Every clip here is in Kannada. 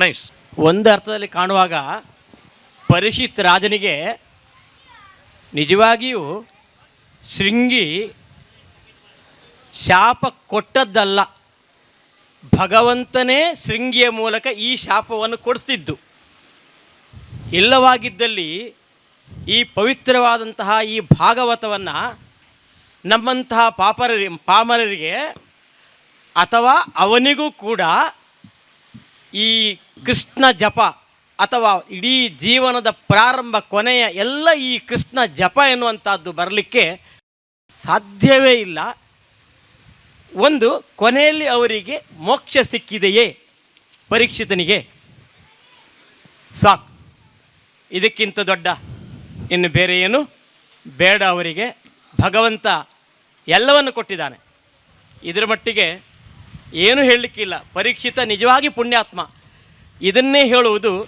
ನೈಸ್ ಒಂದು ಅರ್ಥದಲ್ಲಿ ಕಾಣುವಾಗ ಪರಿಷಿತ್ ರಾಜನಿಗೆ ನಿಜವಾಗಿಯೂ ಶೃಂಗಿ ಶಾಪ ಕೊಟ್ಟದ್ದಲ್ಲ. ಭಗವಂತನೇ ಶೃಂಗಿಯ ಮೂಲಕ ಈ ಶಾಪವನ್ನು ಕೊಡಿಸ್ತಿದ್ದು. ಇಲ್ಲವಾಗಿದ್ದಲ್ಲಿ ಈ ಪವಿತ್ರವಾದಂತಹ ಈ ಭಾಗವತವನ್ನು ನಮ್ಮಂತಹ ಪಾಪರ ಪಾಮರರಿಗೆ ಅಥವಾ ಅವನಿಗೂ ಕೂಡ ಈ ಕೃಷ್ಣ ಜಪ ಅಥವಾ ಇಡೀ ಜೀವನದ ಪ್ರಾರಂಭ ಕೊನೆಯ ಎಲ್ಲ ಈ ಕೃಷ್ಣ ಜಪ ಎನ್ನುವಂಥದ್ದು ಬರಲಿಕ್ಕೆ ಸಾಧ್ಯವೇ ಇಲ್ಲ. ಒಂದು, ಕೊನೆಯಲ್ಲಿ ಅವರಿಗೆ ಮೋಕ್ಷ ಸಿಕ್ಕಿದೆಯೇ? ಪರೀಕ್ಷಿತನಿಗೆ ಸಾಕ್. ಇದಕ್ಕಿಂತ ದೊಡ್ಡ ಇನ್ನು ಬೇರೆ ಏನು ಬೇಡ ಅವರಿಗೆ. ಭಗವಂತ ಎಲ್ಲವನ್ನು ಕೊಟ್ಟಿದ್ದಾನೆ. ಇದರ ಮಟ್ಟಿಗೆ ಏನು ಹೇಳಲಿಕ್ಕಿಲ್ಲ. ಪರೀಕ್ಷಿತ ನಿಜವಾಗಿ ಪುಣ್ಯಾತ್ಮ. ಇದನ್ನೇ ಹೇಳುವುದು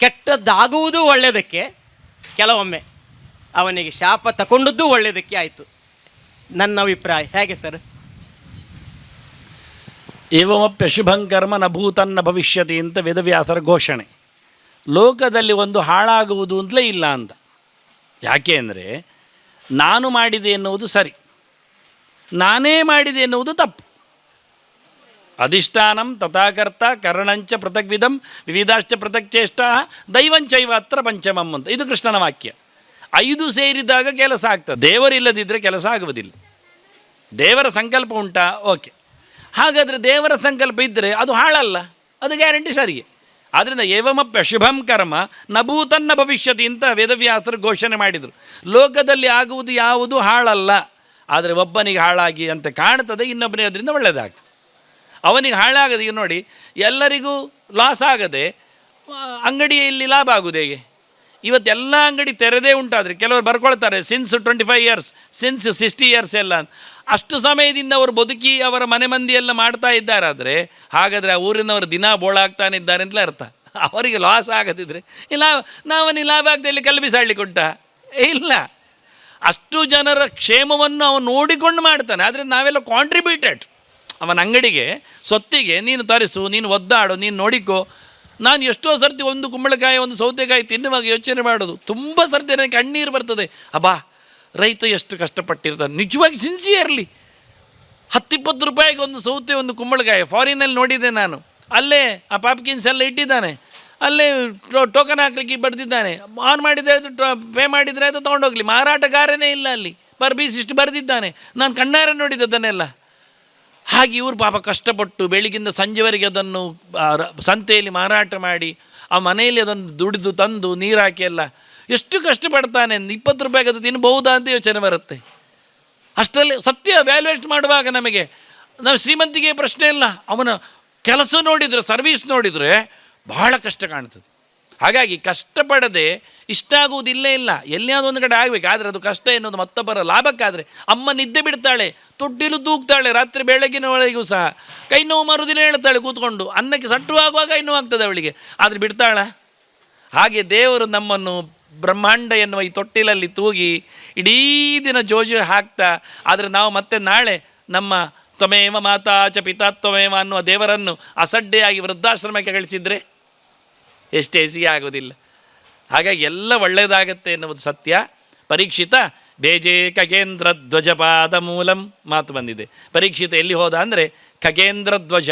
ಕೆಟ್ಟದ್ದಾಗುವುದು ಒಳ್ಳೆಯದಕ್ಕೆ ಕೆಲವೊಮ್ಮೆ. ಅವನಿಗೆ ಶಾಪ ತಗೊಂಡದ್ದು ಒಳ್ಳೆಯದಕ್ಕೆ ಆಯಿತು. ನನ್ನ ಅಭಿಪ್ರಾಯ. ಹೇಗೆ ಸರ್? ಏವಮಪ್ಯ ಶುಭಂಕರ್ಮ ನ ಭೂತನ್ನ ಭವಿಷ್ಯತಿ ಅಂತ ವೇದವ್ಯಾಸರ ಘೋಷಣೆ. ಲೋಕದಲ್ಲಿ ಒಂದು ಹಾಳಾಗುವುದು ಅಂತಲೇ ಇಲ್ಲ ಅಂತ. ಯಾಕೆ ಅಂದರೆ, ನಾನು ಮಾಡಿದೆ ಎನ್ನುವುದು ಸರಿ. ನಾನೇ ಮಾಡಿದೆ ಎನ್ನುವುದು ತಪ್ಪು. ಅಧಿಷ್ಠಾನಂ ತಥಾಕರ್ತ ಕರ್ಣಂಚ ಪೃಥಗ್ವಿಧಂ ವಿವಿಧಾಶ್ಚ ಪೃಥಕ್ಚೇಷ್ಟ ದೈವಂಚೈವ ಅತ್ರ ಪಂಚಮಂ ಅಂತ ಇದು ಕೃಷ್ಣನ ವಾಕ್ಯ. ಐದು ಸೇರಿದಾಗ ಕೆಲಸ ಆಗ್ತದೆ. ದೇವರಿಲ್ಲದಿದ್ದರೆ ಕೆಲಸ ಆಗುವುದಿಲ್ಲ. ದೇವರ ಸಂಕಲ್ಪ ಉಂಟಾ? ಓಕೆ. ಹಾಗಾದರೆ ದೇವರ ಸಂಕಲ್ಪ ಇದ್ದರೆ ಅದು ಹಾಳಲ್ಲ. ಅದು ಗ್ಯಾರಂಟಿ ಸರಿಗೆ. ಆದ್ದರಿಂದ ಏವಮಪ್ಪ ಶುಭಂ ಕರ್ಮ, ನಭೂತನ್ನ ಭವಿಷ್ಯತಿ ಅಂತ ವೇದವ್ಯಾಸರು ಘೋಷಣೆ ಮಾಡಿದರು. ಲೋಕದಲ್ಲಿ ಆಗುವುದು ಯಾವುದು ಹಾಳಲ್ಲ. ಆದರೆ ಒಬ್ಬನಿಗೆ ಹಾಳಾಗಿ ಅಂತ ಕಾಣ್ತದೆ ಇನ್ನೊಬ್ಬನೇ ಅದರಿಂದ ಒಳ್ಳೆಯದಾಗ್ತದೆ ಅವನಿಗೆ ಹಾಳಾಗದೆ ಈಗ ನೋಡಿ, ಎಲ್ಲರಿಗೂ ಲಾಸ್ ಆಗದೆ ಅಂಗಡಿಯಲ್ಲಿ ಲಾಭ ಆಗುವುದು ಹೇಗೆ? ಇವತ್ತೆಲ್ಲ ಅಂಗಡಿ ತೆರೆದೇ ಉಂಟಾದರೆ ಕೆಲವರು ಬರ್ಕೊಳ್ತಾರೆ since twenty five years since sixty years ಎಲ್ಲ ಅಷ್ಟು ಸಮಯದಿಂದ ಅವರು ಬದುಕಿ ಅವರ ಮನೆ ಮಂದಿಯೆಲ್ಲ ಮಾಡ್ತಾ ಇದ್ದಾರಾದರೆ, ಹಾಗಾದರೆ ಆ ಊರಿನವರು ದಿನ ಬೋಳಾಗ್ತಾನೆ ಇದ್ದಾರೆ ಅಂತಲೇ ಅರ್ಥ. ಅವರಿಗೆ ಲಾಸ್ ಆಗದಿದ್ದರೆ ಇಲ್ಲ ನಾವನಿಗೆ ಲಾಭ ಆಗದೆ ಇಲ್ಲಿ ಕಲ್ಲು ಕೊಟ್ಟ ಇಲ್ಲ. ಅಷ್ಟು ಜನರ ಕ್ಷೇಮವನ್ನು ಅವನು ನೋಡಿಕೊಂಡು ಮಾಡ್ತಾನೆ, ಆದರೆ ನಾವೆಲ್ಲ ಕಾಂಟ್ರಿಬ್ಯೂಟೆಡ್ ಅವನ ಅಂಗಡಿಗೆ, ಸೊತ್ತಿಗೆ, ನೀನು ತರಿಸು, ನೀನು ಒದ್ದಾಡು, ನೀನು ನೋಡಿಕೋ. ನಾನು ಎಷ್ಟೋ ಸರ್ತಿ ಒಂದು ಕುಂಬಳಕಾಯಿ, ಒಂದು ಸೌತೆಕಾಯಿ ತಿನ್ನುವಾಗ ಯೋಚನೆ ಮಾಡೋದು. ತುಂಬ ಸರ್ತಿ ನನಗೆ ಕಣ್ಣೀರು ಬರ್ತದೆ. ಅಬ್ಬಾ, ರೈತ ಎಷ್ಟು ಕಷ್ಟಪಟ್ಟಿರ್ತಾನೆ. ನಿಜವಾಗಿ ಸಿನ್ಸಿಯರ್ಲಿ. ಹತ್ತಿಪ್ಪತ್ತು ರೂಪಾಯಿಗೆ ಒಂದು ಸೌತೆ, ಒಂದು ಕುಂಬಳಕಾಯಿ. ಫಾರಿನಲ್ಲಿ ನೋಡಿದೆ ನಾನು. ಅಲ್ಲೇ ಆ ಪಾಪ್ಕಿನ್ಸ್ ಎಲ್ಲ ಇಟ್ಟಿದ್ದಾನೆ. ಅಲ್ಲೇ ಟೋಕನ್ ಹಾಕ್ಲಿಕ್ಕೆ ಬರೆದಿದ್ದಾನೆ. ಆನ್ ಮಾಡಿದರೆ ಆಯಿತು ಪೇ ಮಾಡಿದರೆ ಆಯಿತು ತೊಗೊಂಡೋಗ್ಲಿ. ಮಾರಾಟಗಾರನೇ ಇಲ್ಲ ಅಲ್ಲಿ. ಪರ್ ಪೀಸ್ ಇಷ್ಟು ಬರೆದಿದ್ದಾನೆ. ನಾನು ಕಣ್ಣಾರೆ ನೋಡಿದ್ದನ್ನೆಲ್ಲ ಹಾಗೆ ಇವರು ಪಾಪ ಕಷ್ಟಪಟ್ಟು ಬೆಳಗಿಂದ ಸಂಜೆವರೆಗೆ ಅದನ್ನು ಸಂತೆಯಲ್ಲಿ ಮಾರಾಟ ಮಾಡಿ, ಆ ಮನೆಯಲ್ಲಿ ಅದನ್ನು ದುಡಿದು ತಂದು ನೀರು ಹಾಕಿ ಎಲ್ಲ, ಎಷ್ಟು ಕಷ್ಟಪಡ್ತಾನೆ ಇಪ್ಪತ್ತು ರೂಪಾಯಿಗೆ ಅದು ತಿನ್ನಬಹುದಾ ಅಂತ ಯೋಚನೆ ಬರುತ್ತೆ. ಅಷ್ಟರಲ್ಲಿ ಸತ್ಯ ವ್ಯಾಲ್ಯೂಯೇಟ್ ಮಾಡುವಾಗ ನಮಗೆ, ನಾವು ಶ್ರೀಮಂತಿಗೆ ಪ್ರಶ್ನೆ ಇಲ್ಲ, ಅವನ ಕೆಲಸ ನೋಡಿದರೆ ಸರ್ವೀಸ್ ನೋಡಿದರೆ ಬಹಳ ಕಷ್ಟ ಕಾಣ್ತದೆ. ಹಾಗಾಗಿ ಕಷ್ಟಪಡದೆ ಇಷ್ಟ ಆಗುವುದಿಲ್ಲ ಇಲ್ಲ. ಎಲ್ಲಿಯಾದರೂ ಒಂದು ಕಡೆ ಆಗಬೇಕು. ಆದರೆ ಅದು ಕಷ್ಟ ಎನ್ನುವುದು ಮತ್ತೊಬ್ಬರ ಲಾಭಕ್ಕಾದರೆ ಅಮ್ಮ ನಿದ್ದೆ ಬಿಡ್ತಾಳೆ, ತೊಟ್ಟಿಲು ತೂಗ್ತಾಳೆ, ರಾತ್ರಿ ಬೆಳಗಿನವರೆಗೂ ಸಹ. ಕೈ ನೋವು ಮರುದಿನ ಹೇಳ್ತಾಳೆ ಕೂತ್ಕೊಂಡು. ಅನ್ನಕ್ಕೆ ಸಟ್ಟು ಆಗುವಾಗ ಇನ್ನೂ ಆಗ್ತದೆ ಅವಳಿಗೆ. ಆದರೆ ಬಿಡ್ತಾಳ? ಹಾಗೆ ದೇವರು ನಮ್ಮನ್ನು ಬ್ರಹ್ಮಾಂಡ ಎನ್ನುವ ಈ ತೊಟ್ಟಿಲಲ್ಲಿ ತೂಗಿ ಇಡೀ ದಿನ ಜೋಜು ಹಾಕ್ತಾ, ಆದರೆ ನಾವು ಮತ್ತೆ ನಾಳೆ ನಮ್ಮ ತ್ವಮೇವ ಮಾತಾ ಚ ಪಿತಾ ತ್ವಮೇವ ಅನ್ನುವ ದೇವರನ್ನು ಅಸಡ್ಡೆಯಾಗಿ ವೃದ್ಧಾಶ್ರಮಕ್ಕೆ ಕಳಿಸಿದರೆ ಎಷ್ಟು ಎಸಿಗೆ ಆಗೋದಿಲ್ಲ. ಹಾಗಾಗಿ ಎಲ್ಲ ಒಳ್ಳೆಯದಾಗತ್ತೆ ಎನ್ನುವುದು ಸತ್ಯ. ಪರೀಕ್ಷಿತ ಬೇಜೆ ಖಗೇಂದ್ರ ಧ್ವಜಪಾದ ಮೂಲಂ ಮಾತು ಬಂದಿದೆ. ಪರೀಕ್ಷಿತ ಎಲ್ಲಿ ಹೋದ ಅಂದರೆ, ಖಗೇಂದ್ರ ಧ್ವಜ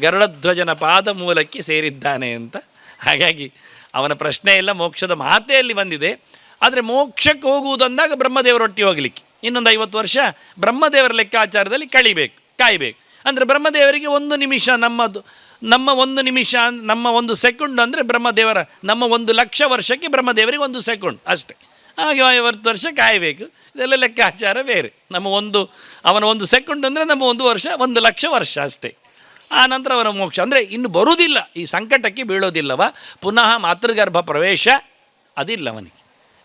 ಗರುಡಧ್ವಜನ ಪಾದ ಮೂಲಕ್ಕೆ ಸೇರಿದ್ದಾನೆ ಅಂತ. ಹಾಗಾಗಿ ಅವನ ಪ್ರಶ್ನೆ ಎಲ್ಲ ಮೋಕ್ಷದ ಮಾತೇ ಅಲ್ಲಿ ಬಂದಿದೆ. ಆದರೆ ಮೋಕ್ಷಕ್ಕೆ ಹೋಗುವುದಂದಾಗ ಬ್ರಹ್ಮದೇವರೊಟ್ಟಿ ಹೋಗಲಿಕ್ಕೆ. ಇನ್ನೊಂದು ಐವತ್ತು ವರ್ಷ ಬ್ರಹ್ಮದೇವರ ಲೆಕ್ಕಾಚಾರದಲ್ಲಿ ಕಳಿಬೇಕು, ಕಾಯಬೇಕು. ಅಂದರೆ ಬ್ರಹ್ಮದೇವರಿಗೆ ಒಂದು ನಿಮಿಷ, ನಮ್ಮದು, ನಮ್ಮ ಒಂದು ನಿಮಿಷ, ನಮ್ಮ ಒಂದು ಸೆಕೆಂಡ್ ಅಂದರೆ ಬ್ರಹ್ಮದೇವರ, ನಮ್ಮ ಒಂದು ಲಕ್ಷ ವರ್ಷಕ್ಕೆ ಬ್ರಹ್ಮದೇವರಿಗೆ ಒಂದು ಸೆಕೆಂಡ್ ಅಷ್ಟೇ. ಹಾಗೆ ಐವತ್ತು ವರ್ಷ ಕಾಯಬೇಕು. ಇದೆಲ್ಲ ಲೆಕ್ಕಾಚಾರ ಬೇರೆ. ನಮ್ಮ ಒಂದು, ಅವನ ಒಂದು ಸೆಕೆಂಡ್ ಅಂದರೆ ನಮ್ಮ ಒಂದು ವರ್ಷ, ಒಂದು ಲಕ್ಷ ವರ್ಷ ಅಷ್ಟೇ. ಆ ನಂತರ ಅವನ ಮೋಕ್ಷ. ಅಂದರೆ ಇನ್ನು ಬರುವುದಿಲ್ಲ. ಈ ಸಂಕಟಕ್ಕೆ ಬೀಳೋದಿಲ್ಲವ? ಪುನಃ ಮಾತೃಗರ್ಭ ಪ್ರವೇಶ ಅದಿಲ್ಲ ಅವನಿಗೆ.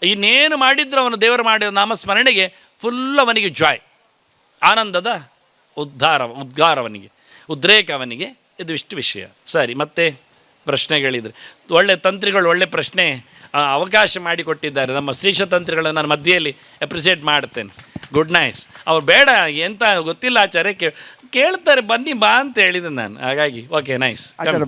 ಇನ್ನೇನು ಮಾಡಿದ್ರು ಅವನು ದೇವರು ಮಾಡಿದ ನಾಮಸ್ಮರಣೆಗೆ ಫುಲ್ ಅವನಿಗೆ ಜಾಯ್ ಆನಂದದ ಉದ್ಧಾರ ಉದ್ಗಾರ ಅವನಿಗೆ ಉದ್ರೇಕ ಅವನಿಗೆ ಇದು ಇಷ್ಟು ವಿಷಯ. ಸರಿ, ಮತ್ತೆ ಪ್ರಶ್ನೆಗಳಿದ್ರೆ. ಒಳ್ಳೆ ತಂತ್ರಿಗಳು ಒಳ್ಳೆ ಪ್ರಶ್ನೆ ಅವಕಾಶ ಮಾಡಿಕೊಟ್ಟಿದ್ದಾರೆ. ನಮ್ಮ ಶ್ರೀಷ ತಂತ್ರಿಗಳನ್ನು ನಾನು ಮಧ್ಯೆಯಲ್ಲಿ ಅಪ್ರಿಸಿಯೇಟ್ ಮಾಡ್ತೇನೆ. ಗುಡ್ ನೈಸ್ ಅವ್ರು ಬೇಡ, ಎಂತ ಗೊತ್ತಿಲ್ಲ ಆಚಾರ್ಯ ಕೇಳ್ತಾರೆ, ಬನ್ನಿ ಬಾ ಅಂತ ಹೇಳಿದೆ ನಾನು. ಹಾಗಾಗಿ ಓಕೆ ನೈಸ್